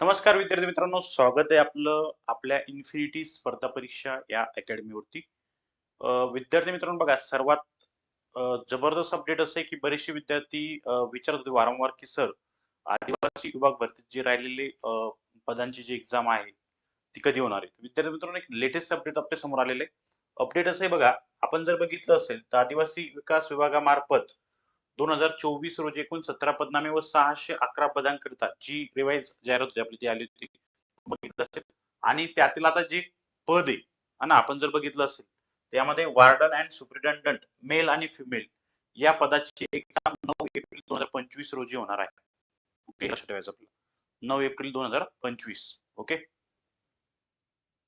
नमस्कार विद्यार्थी मित्रांनो स्वागत आहे आपलं आपल्या इन्फिनिटी स्पर्धा परीक्षा या अकॅडमीवरती विद्यार्थी मित्रांनो बघा सर्वात जबरदस्त अपडेट असं आहे की बरेचसे विद्यार्थी विचारत होते वारंवार की सर आदिवासी विभाग भरतीत जे राहिलेले पदांची जी एक्झाम आहे ती कधी होणार आहे? विद्यार्थी मित्रांनो एक लेटेस्ट अपडेट आपल्यासमोर आलेले अपडेट असं आहे बघा आपण जर बघितलं असेल तर आदिवासी विकास विभागामार्फत दोन हजार चोवीस रोजी एकूण सतरा पदनामे व सहाशे अकरा पदांकरिता जी रिवाईज जाहिरात होती आपली ती आली होती. बघितलं असेल. आणि त्यातील आता जे पद आहे आणि ना आपण जर बघितलं असेल त्यामध्ये वार्डन अँड सुप्रिटेंडंट मेल आणि फिमेल या पदाची एक्झाम नऊ एप्रिल दोन हजार पंचवीस रोजी होणार आहे. ओके लक्षात ठेवायचं आपलं. नऊ एप्रिल दोन हजार पंचवीस ओके?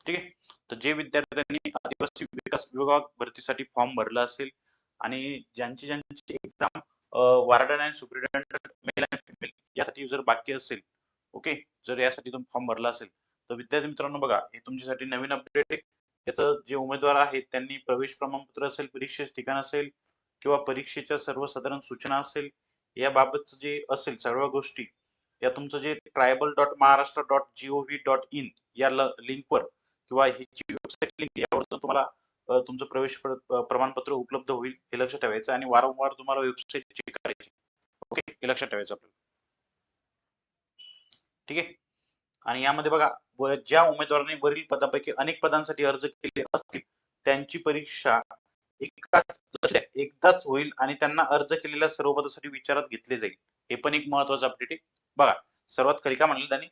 ठीक आहे? तर जे विद्यार्थ्यांनी आदिवासी विकास विभाग भरतीसाठी फॉर्म भरला असेल आणि ज्यांची ज्यांची exam warden and superintendent male and female यासाठी जर बाकी असेल ओके जर यासाठी तुम्ही फॉर्म भरला असेल तर विद्यार्थी मित्रांनो बघा हे तुमच्यासाठी नवीन अपडेट आहे. त्याचं जे उमेदवार आहेत त्यांनी प्रवेश प्रमाणपत्र असेल परीक्षेचे ठिकाण असेल किंवा परीक्षेच्या सर्वसाधारण सूचना असेल याबाबतचं जे असेल सर्व गोष्टी या तुमचं जे tribal dot Maharashtra dot GOV dot in या लिंकवर किंवा ही जी वेबसाईट लिंक यावर तुम्हाला तुमचं प्रवेश प्रमाणपत्र उपलब्ध होईल हे लक्षात ठेवायचं आणि वारंवार तुम्हाला वेबसाईट चेक करायची ओके हे लक्षात ठेवायचं आपल्याला. ठीक आहे? आणि यामध्ये बघा ज्या उमेदवारांनी वरील पदापैकी अनेक पदांसाठी अर्ज केले असतील त्यांची परीक्षा एकाच एकदाच होईल आणि त्यांना अर्ज केलेल्या सर्व पदासाठी विचारात घेतले जाईल. हे पण एक महत्वाचं अपडेट आहे. बघा सर्वात खाली का म्हणलं त्यांनी?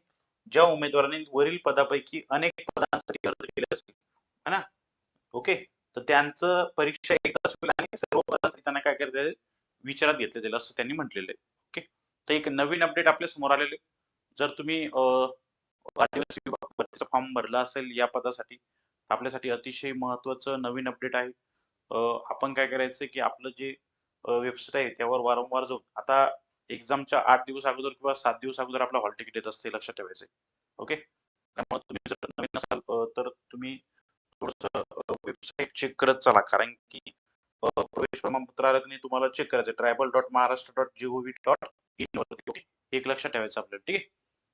ज्या उमेदवारांनी वरील पदापैकी अनेक पदांसाठी अर्ज केले असतील. है ना? ओके? तर त्यांचं परीक्षा एकदाच होईल आणि सर्व त्यांना काय करता येईल? विचारात घेतले जाईल असं त्यांनी म्हटलेलं आहे. ओके? तर एक नवीन अपडेट आपल्यासमोर आलेले जर तुम्ही आदिवासी भरतीचा फॉर्म भरला असेल या पदासाठी आपल्यासाठी अतिशय महत्वाचं नवीन अपडेट आहे. आपण काय करायचं की आपलं जे वेबसाईट आहे त्यावर वारंवार जाऊन आता एक्झामच्या आठ दिवस अगोदर किंवा सात दिवस अगोदर आपला हॉल तिकीट येत असते लक्षात ठेवायचं ओके? त्यामुळे तुम्ही जर नवीन असाल तर तुम्ही थोडस वेबसाईट चेक करत चला. कारण की प्रवेश प्रमाणपत्र आलं की तुम्हाला चेक करायचं tribal dot Maharashtra dot GOV dot in वरती ओके एक लक्षात ठेवायचं आपल्याला ठीक आहे?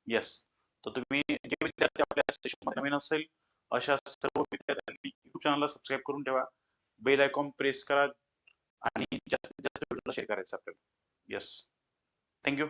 येस तर तुम्ही जे विद्यार्थी आपल्या सेशनमध्ये नवीन असेल अशा सर्व विद्यार्थ्यांनी युट्यूब चॅनलला सबस्क्राईब करून ठेवा. बेल आयकॉन प्रेस करा आणि जास्तीत जास्त व्हिडिओला शेअर करायचं आपल्याला. Yes thank you